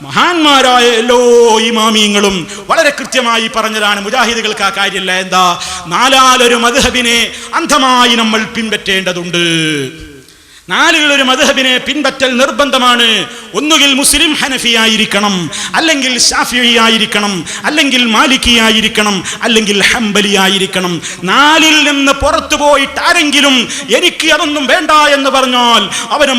മഹാന്മാരായ എല്ലോ ഇമാമിയങ്ങളും വളരെ കൃത്യമായി പറഞ്ഞതാണ് മുജാഹിദുകൾക്ക് ആ കാര്യമില്ല. എന്താ? നാലാലൊരു മധുഹബിനെ അന്ധമായി നമ്മൾ പിൻപറ്റേണ്ടതുണ്ട്. നാലിലൊരു മധുഹബിനെ പിൻപറ്റൽ നിർബന്ധമാണ്. ഒന്നുകിൽ മുസ്ലിം ഹനഫി ആയിരിക്കണം അല്ലെങ്കിൽ ഷാഫി ആയിരിക്കണം അല്ലെങ്കിൽ മാലിക്കി ആയിരിക്കണം അല്ലെങ്കിൽ ഹംബലി ആയിരിക്കണം. നാലിൽ നിന്ന് പുറത്തു പോയിട്ട് ആരെങ്കിലും എനിക്ക് അതൊന്നും വേണ്ട എന്ന് പറഞ്ഞാൽ അവന്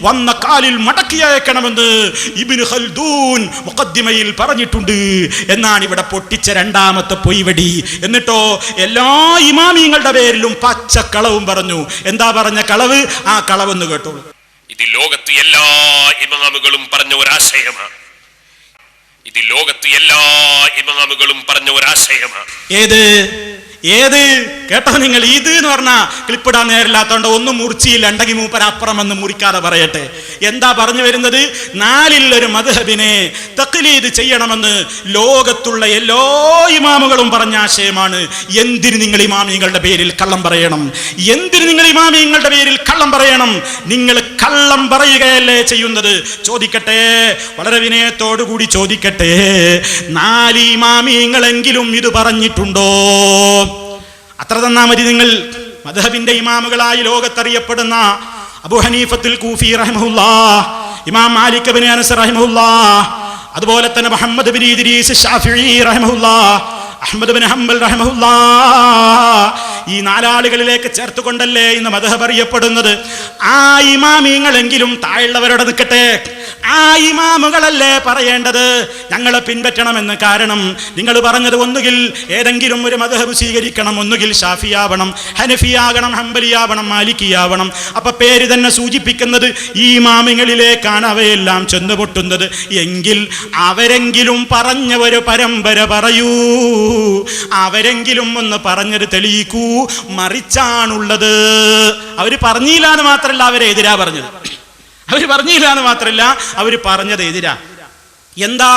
വന്ന കാലിൽ മടക്കി അയക്കണമെന്ന് ഇബ്നു ഖൽദൂൻ മുഖദ്ദിമയിൽ പറഞ്ഞിട്ടുണ്ട്. എന്നാണ് ഇവിടെ പൊട്ടിച്ച രണ്ടാമത്തെ പൊയ്വടി. എന്നിട്ടോ എല്ലാ ഇമാമിങ്ങളുടെ പേരിലും പച്ചക്കളവും പറഞ്ഞു. എന്താ പറഞ്ഞ കളവ്? ആ കളവെന്ന് കേട്ടോളൂ. ഇത് ലോകത്ത് എല്ലാ ഇമാമുകളും പറഞ്ഞ ഒരാശയമാണ്. ഇത് ലോകത്ത് എല്ലാ ഇമാമുകളും പറഞ്ഞ ഒരാശയമാണ്. ഏത്? ഏത്? കേട്ടോ നിങ്ങൾ ഇത് എന്ന് പറഞ്ഞാൽ ക്ലിപ്പിടാൻ നേരില്ലാത്തോണ്ട് ഒന്നും മുറിച്ചില്ല. ഉണ്ടെങ്കിൽ മൂപ്പര അപ്പുറം എന്ന് മുറിക്കാതെ പറയട്ടെ. എന്താ പറഞ്ഞു വരുന്നത്? നാലിൽ ഒരു മധുഹബിനെ തക്ലീദ് ചെയ്യണമെന്ന് ലോകത്തുള്ള എല്ലാ ഇമാമുകളും പറഞ്ഞ ആശയമാണ്. എന്തിന് നിങ്ങൾ ഇമാമിങ്ങളുടെ പേരിൽ കള്ളം പറയണം? എന്തിന് നിങ്ങൾ ഇമാമിങ്ങളുടെ പേരിൽ കള്ളം പറയണം? നിങ്ങൾ കള്ളം പറയുകയല്ലേ ചെയ്യുന്നത്? ചോദിക്കട്ടെ. വളരെ വിനയത്തോടുകൂടി ചോദിക്കട്ടെ. നാല് ഇമാമിങ്ങളെങ്കിലും ഇത് പറഞ്ഞിട്ടുണ്ടോ? അത്ര തന്നാ മതി നിങ്ങൾ മധബിന്റെ ഇമാമുകളായി ലോകത്തറിയപ്പെടുന്ന അബു ഹനീഫത്തുൽ കൂഫി റഹ്മുല്ലാ ഇമാം മാലിക് ബിൻ അനസ് റഹ്മുല്ലാ അതുപോലെ തന്നെ മുഹമ്മദ് ബിൻ ഇദ്രീസ് ഷാഫിഈ റഹ്മുല്ലാ അഹമ്മദ് ബിൻ ഹംബൽ റഹ്മുല്ലാ ഈ നാലാളുകളിലേക്ക് ചേർത്തുകൊണ്ടല്ലേ ഇന്ന് മധഹബ് അറിയപ്പെടുന്നത്? ആ ഇമാമിങ്ങളെങ്കിലും താഴുള്ളവരോട് നിൽക്കട്ടെ. ആ ഇമാമുകളല്ലേ പറയേണ്ടത്? ഞങ്ങളെ പിൻപറ്റണമെന്ന് കാരണം നിങ്ങൾ പറഞ്ഞത് ഒന്നുകിൽ ഏതെങ്കിലും ഒരു മതഹബ് സ്വീകരിക്കണം ഒന്നുകിൽ ഷാഫിയാവണം ഹനഫിയാകണം ഹംബലിയാവണം മാലിക്കിയാവണം. അപ്പൊ പേര് തന്നെ സൂചിപ്പിക്കുന്നത് ഈ ഇമാമിങ്ങളിലേക്കാണ് അവയെല്ലാം ചെന്നുപൊട്ടുന്നത്. എങ്കിൽ അവരെങ്കിലും പറഞ്ഞ ഒരു പരമ്പര പറയൂ. അവരെങ്കിലും ഒന്ന് പറഞ്ഞത് തെളിയിക്കൂ. മറിച്ചാണുള്ളത്. അവർ പറഞ്ഞില്ല മാത്രമല്ല അവരെ എതിരാ പറഞ്ഞത്. അവർ പറഞ്ഞില്ല എന്ന് മാത്രമല്ല അവർ പറഞ്ഞത് എതിരാ. എന്താ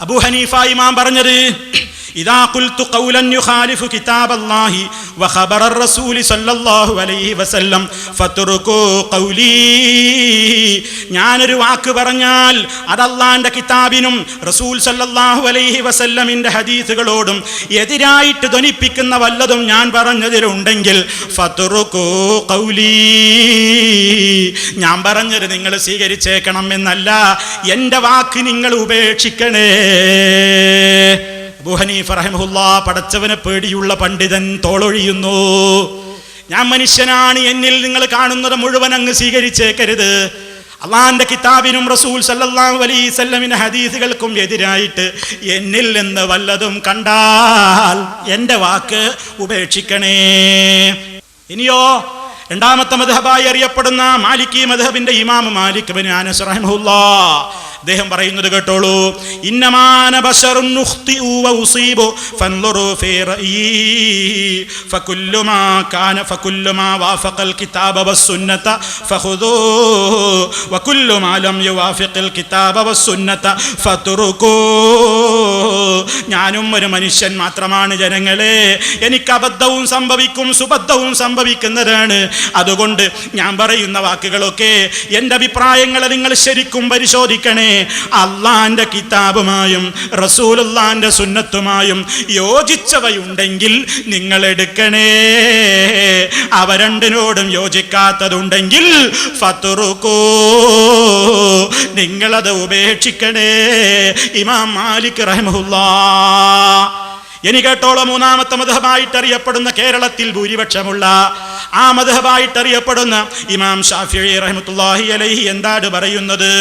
അബു ഹനീഫ ഇമാം പറഞ്ഞത്? ഞാനൊരു വാക്ക് പറഞ്ഞാൽ അത് അള്ളാന്റെ കിതാബിനും റസൂൽ സല്ലാഹു അലൈഹി വസല്ലമിന്റെ ഹദീസുകളോടും എതിരായിട്ട് ധ്വനിപ്പിക്കുന്ന വല്ലതും ഞാൻ പറഞ്ഞതിലുണ്ടെങ്കിൽ ഞാൻ പറഞ്ഞത് നിങ്ങൾ സ്വീകരിച്ചേക്കണം എന്നല്ല. എന്റെ വാക്ക് നിങ്ങൾ ഉപേക്ഷിക്കണേ. ബുഹനീഫ് റഹ്മുല്ല പടച്ചവനെ പേടിയുള്ള പണ്ഡിതൻ തോളൊഴിയുന്നു. ഞാൻ മനുഷ്യനാണ് എന്നിൽ നിങ്ങൾ കാണുന്നത് മുഴുവൻ അങ്ങ് സ്വീകരിച്ചേക്കരുത്. അള്ളാന്റെ കിതാബിനും റസൂൽ സല്ലല്ലാഹു അലൈഹി വസല്ലമിന്റെ ഹദീസുകൾക്കും എതിരായിട്ട് എന്നിൽ നിന്ന് വല്ലതും കണ്ടാൽ എന്റെ വാക്ക് ഉപേക്ഷിക്കണേ. ഇനിയോ രണ്ടാമത്തെ മധബായി അറിയപ്പെടുന്ന മാലിക്കി മധബിന്റെ ഇമാം മാലിക് ബിൻ അനസ് റഹിമഹുല്ലാ. അദ്ദേഹം പറയുന്നത് കേട്ടോളൂ. ഇന്നമാന ബശറുൻ നുഖ്തിഉ വ ഉസീബു ഫൻളുറു ഫീ റഅയി ഫകുല്ലുമാ കാന ഫകുല്ലുമാ വാഫഖൽ കിതാബ വസ്സുന്നത ഫഖുദൂ. വകുല്ലുമാ ലം യുവാഫിഖൽ കിതാബ വസ്സുന്നത ഫത്റുകൂ ഞാനും ഒരു മനുഷ്യൻ മാത്രമാണ് ജനങ്ങളെ. എനിക്ക് അബദ്ധവും സംഭവിക്കും സുബദ്ധവും സംഭവിക്കുന്നതാണ്. അതുകൊണ്ട് ഞാൻ പറയുന്ന വാക്കുകളൊക്കെ എന്റെ അഭിപ്രായങ്ങളെ നിങ്ങൾ ശരിക്കും പരിശോധിക്കണേ. അള്ളാന്റെ കിതാബുമായും റസൂലുള്ളാന്റെ സുന്നത്തുമായും യോജിച്ചവയുണ്ടെങ്കിൽ നിങ്ങൾ എടുക്കണേ. അവ രണ്ടിനോടും യോജിക്കാത്തതുണ്ടെങ്കിൽ ഫത്തുറുക്കോ നിങ്ങളത് ഉപേക്ഷിക്കണേ. ഇമാം മാലിക് റഹ്മുല്ലാ ഇനി കേട്ടോളൂ മൂന്നാമത്തെ മധുഹമായിട്ട് അറിയപ്പെടുന്ന കേരളത്തിൽ ഭൂരിപക്ഷമുള്ള. ആ മധുഹമായിട്ട് അറിയപ്പെടുന്ന ഇമാം ഷാഫി റഹ്മത്തുല്ലാഹി അലൈഹി എന്താണ് പറയുന്നത്?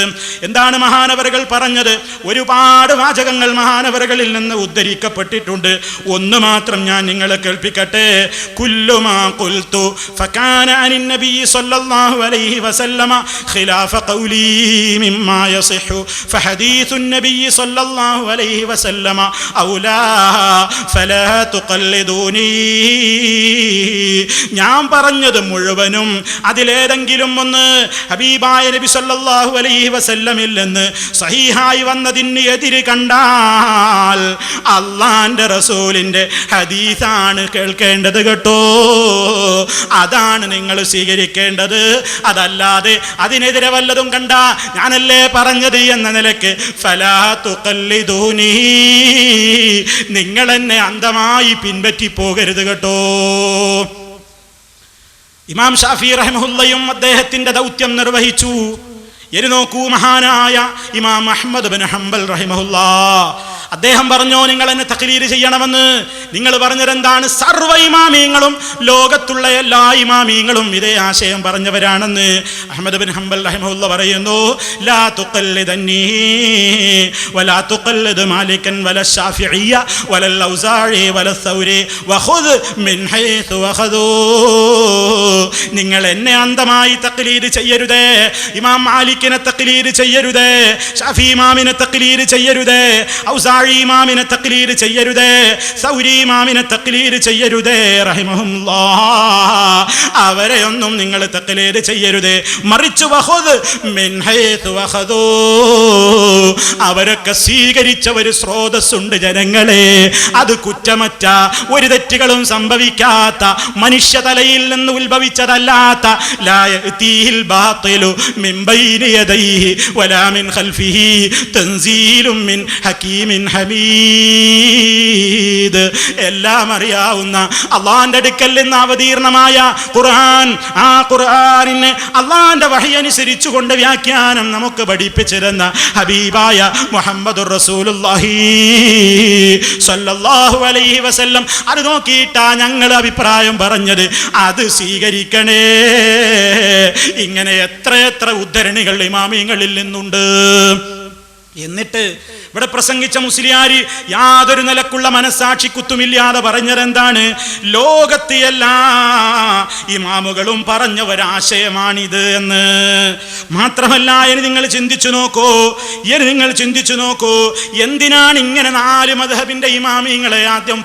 എന്താണ് മഹാനവരകൾ പറഞ്ഞത്? ഒരുപാട് വാചകങ്ങൾ മഹാനവരകളിൽ നിന്ന് ഉദ്ധരിക്കപ്പെട്ടിട്ടുണ്ട്. ഒന്ന് മാത്രം ഞാൻ നിങ്ങളെ കേൾപ്പിക്കട്ടെ. കുല്ലുമാ ഫകാന സല്ലല്ലാഹു അലൈഹി വസല്ലമ ഖിലാഫ ഖൗലി മിമ്മാ നബി സല്ലല്ലാഹു അലൈഹി വസല്ലമ ഔലാ ഞാൻ പറഞ്ഞത് മുഴുവനും അതിലേതെങ്കിലും ഒന്ന് ഹബീബായ നബി സല്ലാഹു അലൈഹി വസല്ലമില്ലെന്ന് സഹിഹായി വന്നതിന് എതിര് കണ്ടാൽ അള്ളാന്റെ റസൂലിന്റെ ഹദീസാണ് കേൾക്കേണ്ടത് കേട്ടോ. അതാണ് നിങ്ങൾ സ്വീകരിക്കേണ്ടത്. അതല്ലാതെ അതിനെതിരെ വല്ലതും കണ്ട ഞാനല്ലേ പറഞ്ഞത് എന്ന നിലയ്ക്ക് ഫലാ തുഖല്ലിദൂനീ. നിങ്ങൾ എന്നെ അന്ധമായി പിൻപറ്റി പോകരുത് കേട്ടോ. ഇമാം ഷാഫി റഹ്മുല്ലയും അദ്ദേഹത്തിന്റെ ദൗത്യം നിർവഹിച്ചു. എരി നോക്കൂ മഹാനായ ഇമാം അഹമ്മദ് ബിൻ ഹംബൽ റഹിമഹുല്ല. അദ്ദേഹം പറഞ്ഞോ നിങ്ങൾ എന്നെ തക്ലീര് ചെയ്യണമെന്ന് നിങ്ങൾ പറഞ്ഞതെന്താണ്? സർവ ഇമാമിയങ്ങളും ലോകത്തുള്ള എല്ലാ ഇമാമിയങ്ങളും ഇതേ ആശയം പറഞ്ഞവരാണെന്ന് അഹമ്മദ് ബിൻ ഹംബൽ റഹിമഹുല്ല പറയുന്നു. ലാ തുഖല്ലിദന്നീ വലാ തുഖല്ലിദ് മാലിക്കൻ വല ഷാഫിഇയ്യ വല ഔസാഇ വല സൗരി വഖുദ് മിൻ ഹൈസു വഖദൂ. നിങ്ങൾ എന്നെ അന്ധമായി തക്ലീര് ചെയ്യരുതേ ഇമാം മാലിക്കിനെ തക്ലീര് ചെയ്യരുതേ ഷാഫി ഇമാമിനെ തക്ലീര് ചെയ്യരുതേ ഔസാഴി ഇമാമിനെ തക്ലീര് ചെയ്യരുതേ സൗരി ഇമാമിനെ തക്ലീര് ചെയ്യരുതേ റഹിമഹുല്ലാ. അവരെ ഒന്നും നിങ്ങൾ തക്ലീര് ചെയ്യരുതേ. മറിച്ചു അവരൊക്കെ സ്വീകരിച്ച ഒരു സ്രോതസ്സുണ്ട് ജനങ്ങളെ. അത് കുറ്റമറ്റ ഒരു തെറ്റുകളും സംഭവിക്കാത്ത മനുഷ്യ തലയിൽ നിന്ന് ഉത്ഭവിച്ചതല്ലാത്ത. എല്ലാം അറിയാവുന്ന അള്ളാന്റെ അടുക്കൽ നിന്ന് അവതീർണമായ ഖുർആൻ. ആ ഖുർആനിനെ അള്ളാന്റെ വഹയനുസരിച്ചു കൊണ്ട് വ്യാഖ്യാനം നമുക്ക് പഠിപ്പിച്ചിരുന്ന ഹബീബായ മുഹമ്മദ് അലൈഹി വസല്ലം. അത് നോക്കിയിട്ടാ ഞങ്ങൾ അഭിപ്രായം പറഞ്ഞത്. അത് സ്വീകരിക്കണേ. ഇങ്ങനെ എത്ര എത്ര ഉദ്ധരണികൾ ഇമാമിയങ്ങളിൽ നിന്നുണ്ട്. എന്നിട്ട് ഇവിടെ പ്രസംഗിച്ച മുസ്ലിയാർ യാതൊരു നിലക്കുള്ള മനസാക്ഷി കുത്തുമില്ലാതെ പറഞ്ഞതെന്താണ്? ലോകത്തെ എല്ലാ ഇമാമുകളും പറഞ്ഞ ഒരാശയമാണിത് എന്ന്. മാത്രമല്ല ഇനി നിങ്ങൾ ചിന്തിച്ചു നോക്കൂ ഇനി നിങ്ങൾ ചിന്തിച്ചു നോക്കൂ എന്തിനാണ് ഇങ്ങനെ നാല് മധബിന്റെ ഇമാമിങ്ങളെ ആദ്യം